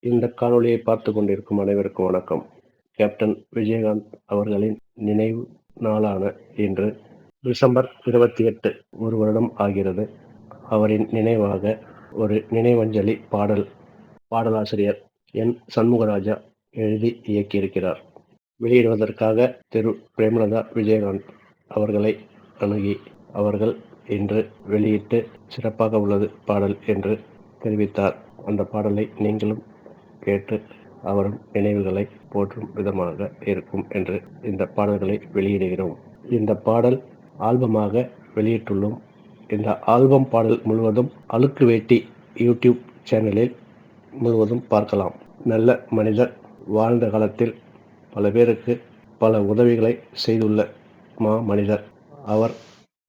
இந்த காணொளியை பார்த்து கொண்டிருக்கும் அனைவருக்கும் வணக்கம். கேப்டன் விஜயகாந்த் அவர்களின் நினைவு நாளான இன்று டிசம்பர் இருபத்தி எட்டு ஒரு வருடம் ஆகிறது. அவரின் நினைவாக ஒரு நினைவஞ்சலி பாடல் பாடலாசிரியர் என். சண்முகராஜா எழுதி இயக்கியிருக்கிறார். வெளியிடுவதற்காக திரு. பிரேமலதா விஜயகாந்த் அவர்களை அணுகி அவர்கள் இன்று வெளியிட்டு சிறப்பாக உள்ளது பாடல் என்று தெரிவித்தார். அந்த பாடலை நீங்களும் கேட்டு அவரும் நினைவுகளை போற்றும் விதமாக இருக்கும் என்று இந்த பாடல்களை வெளியிடுகிறோம். இந்த பாடல் ஆல்பமாக வெளியிட்டுள்ளோம். இந்த ஆல்பம் பாடல் முழுவதும் அழுக்கு வேட்டி யூடியூப் சேனலில் முழுவதும் பார்க்கலாம். நல்ல மனிதர் வாழ்ந்த காலத்தில் பல பேருக்கு பல உதவிகளை செய்துள்ள மா மனிதர். அவர்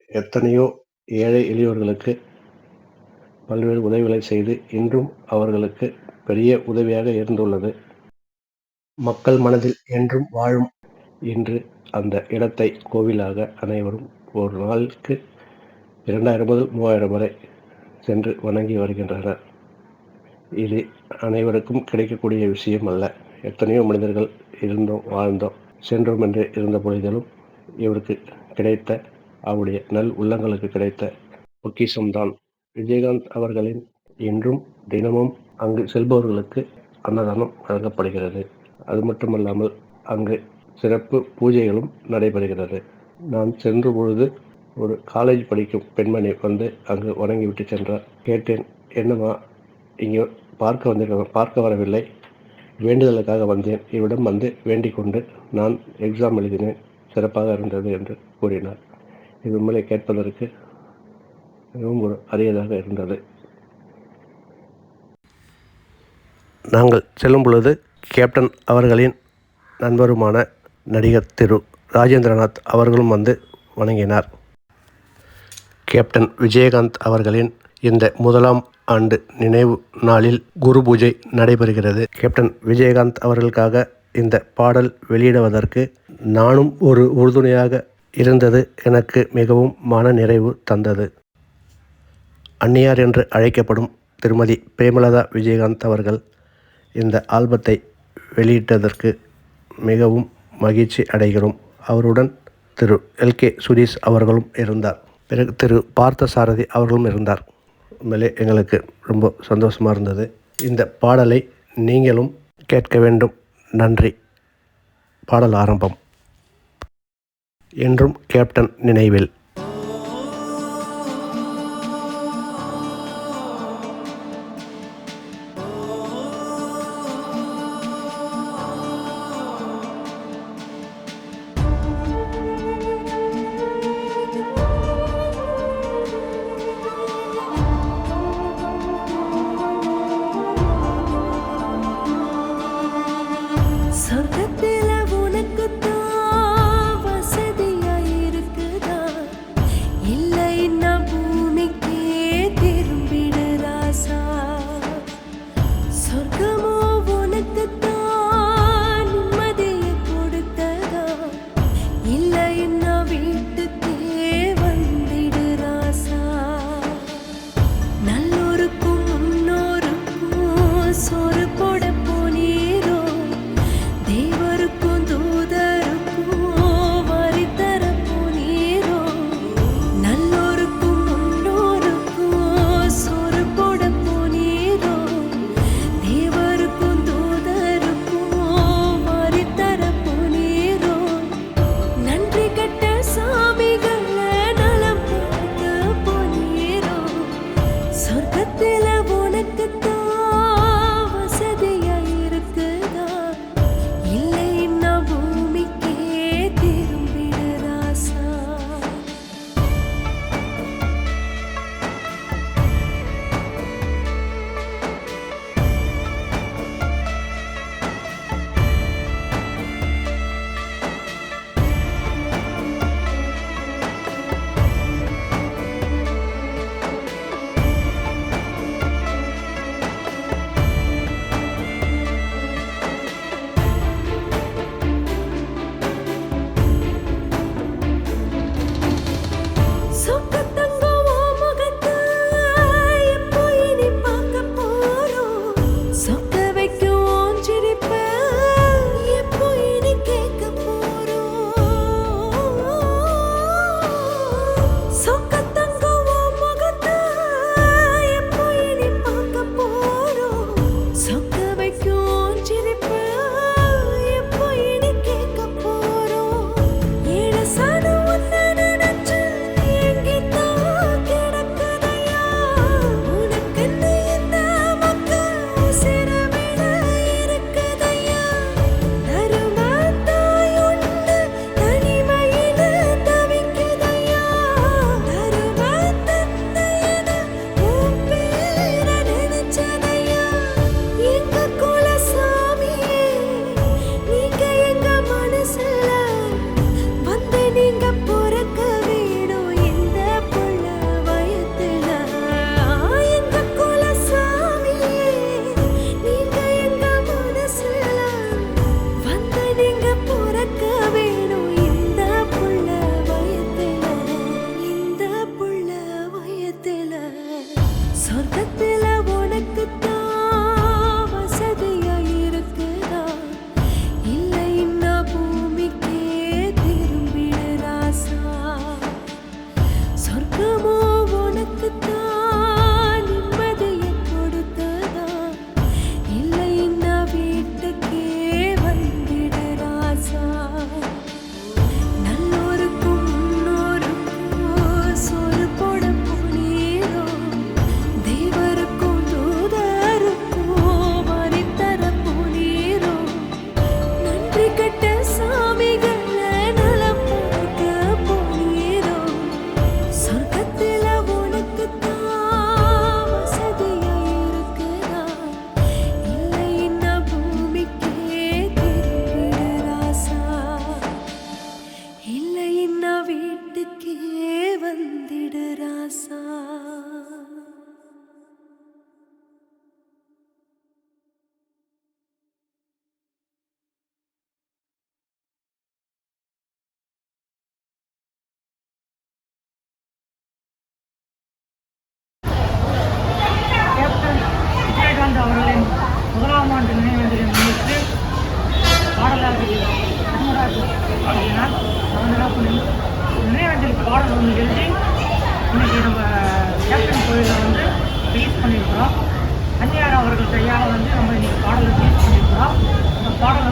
எத்தனையோ ஏழை எளியோர்களுக்கு பல்வேறு உதவிகளை செய்து இன்றும் அவர்களுக்கு பெரிய உதவியாக இருந்துள்ளது. மக்கள் மனதில் என்றும் வாழும் இன்று அந்த இடத்தை கோவிலாக அனைவரும் ஒரு நாளுக்கு இரண்டாயிரம் முதல் மூவாயிரம் வரை சென்று வணங்கி வருகின்றனர். இது அனைவருக்கும் கிடைக்கக்கூடிய விஷயம் அல்ல. எத்தனையோ மனிதர்கள் இருந்தோம் வாழ்ந்தோம் சென்றோம் என்று இருந்த பொழுதிலும் இவருக்கு கிடைத்த அவருடைய நல் உள்ளங்களுக்கு கிடைத்த பொக்கிசம்தான் விஜயகாந்த் அவர்களின் இன்றும் தினமும் அங்கு செல்பவர்களுக்கு அன்னதானம் வழங்கப்படுகிறது. அது மட்டுமல்லாமல் அங்கு சிறப்பு பூஜைகளும் நடைபெறுகிறது. நான் சென்ற பொழுது ஒரு காலேஜ் படிக்கும் பெண்மணி வந்து அங்கு வணங்கிவிட்டு சென்றார். கேட்டேன் என்னம்மா இங்கே பார்க்க வந்திருக்க பார்க்க வரவில்லை. வேண்டுதலுக்காக வந்தேன். இவ்விடம் வந்து வேண்டிக் கொண்டு நான் எக்ஸாம் எழுதினேன். சிறப்பாக இருந்தது என்று கூறினார். இது உண்மையை கேட்பதற்கு மிகவும் ஒரு அரியதாக இருந்தது. நாங்கள் செல்லும் பொழுது கேப்டன் அவர்களின் நண்பருமான நடிகர் திரு ராஜேந்திரநாத் அவர்களும் வந்து வணங்கினார். கேப்டன் விஜயகாந்த் அவர்களின் இந்த முதலாம் ஆண்டு நினைவு நாளில் குரு பூஜை நடைபெறுகிறது. கேப்டன் விஜயகாந்த் அவர்களுக்காக இந்த பாடல் வெளியிடுவதற்கு நானும் ஒரு உறுதுணையாக இருந்தது எனக்கு மிகவும் மன நிறைவு தந்தது. அன்னியார் என்று அழைக்கப்படும் திருமதி பிரேமலதா விஜயகாந்த் அவர்கள் இந்த ஆல்பத்தை வெளியிட்டதற்கு மிகவும் மகிழ்ச்சி அடைகிறோம். அவருடன் திரு எல்கே சுதீஷ் அவர்களும் இருந்தார். பிறகு திரு பார்த்தசாரதி அவர்களும் இருந்தார். உண்மையிலே எங்களுக்கு ரொம்ப சந்தோஷமாக இருந்தது. இந்த பாடலை நீங்களும் கேட்க வேண்டும். நன்றி. பாடல் ஆரம்பம். என்றும் கேப்டன் நினைவில்.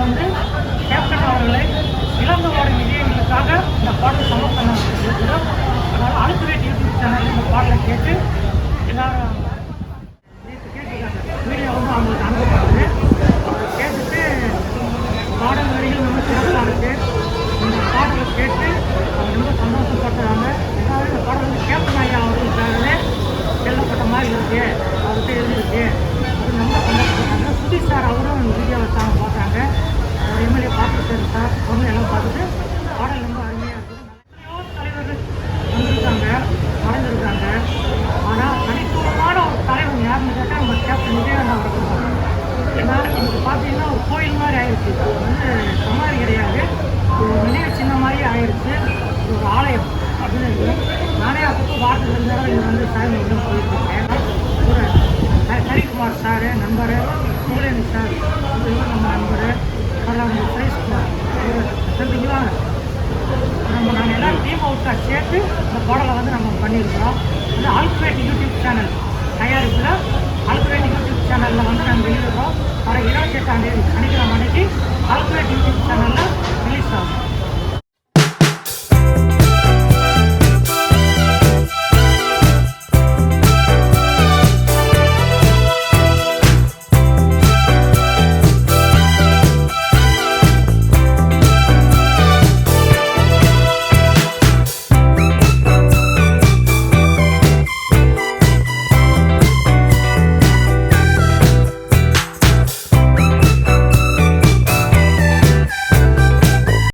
வந்து கேப்டன் அவர்களை இழந்து ஓடும் விஜயங்களுக்காக இந்த பாடல் சமர்ப்பணம் செய்திருக்கிறோம். அதனால் அழுத்துவேட் யூடியூப் சேனலில் இந்த பாடலை கேட்டு எல்லாரும் நேத்து கேட்டிருக்காங்க. வீடியோ வந்து அவங்களுக்கு அனுப்பப்படுது கேட்டுட்டு பாடல் வரிகள் ரொம்ப சிறப்பாக இருக்குது இந்த பாடலை கேட்டு அவங்க ரொம்ப சந்தோஷப்பட்டாங்க. அதாவது இந்த பாடல் வந்து கேப்டன் ஐயா அவர்களுக்காகவே எழுதப்பட்ட மாதிரி இருக்கு. அவர்கிட்ட எழுதிருக்கு அது ரொம்ப சந்தோஷப்பட்டாங்க. சுதீஷ் சார் அவரும் இந்த வீடியோவை தான் பார்த்தாங்க. எம்எல்ஏ பார்த்துருக்காரு சார் அவங்க எல்லாம் பார்த்துட்டு பாடல் ரொம்ப அருமையாக இருக்குது. எத்தனையோ தலைவர்கள் வந்திருக்காங்க மறைந்திருக்காங்க ஆனால் தனித்துவமான ஒரு தலைவன் யாருன்னு கேட்டால் நம்ம கேப்டன் விஜயகாந்த் அவர்கள் தான். ஏன்னா இன்னைக்கு பார்த்தீங்கன்னா ஒரு கோயில் மாதிரி ஆயிடுச்சு. இது வந்து சமாதி கிடையாது. ஒரு நினைவு சின்ன மாதிரி ஆயிடுச்சு. ஒரு ஆலயம் அப்படின்னு இருக்கு. நானே அப்போ வாரத்தில் ரெண்டு தடவை இங்கே வந்து சாமி இன்னும் போயிருக்கேன். ஒரு ஹ- சார் நண்பர் முருகன் சார் நம்ம நண்பர். அப்புறம் ப்ரைஸ் இவர் நம்ம நாங்கள் எல்லாம் டீம் அவுட்டாக சேர்த்து இந்த பாடலை வந்து நம்ம பண்ணியிருக்கிறோம் இது ஆல்குவேட் யூடியூப் சேனல் தயாரிப்பில் ஆல்குரேட் யூடியூப் சேனலில் வந்து நாங்கள் வெளியிடுறோம் வர இருபத்தி எட்டாம் தேதி சனிக்கிழமை அன்னைக்கு ஆல்குவேட் யூடியூப் சேனலில்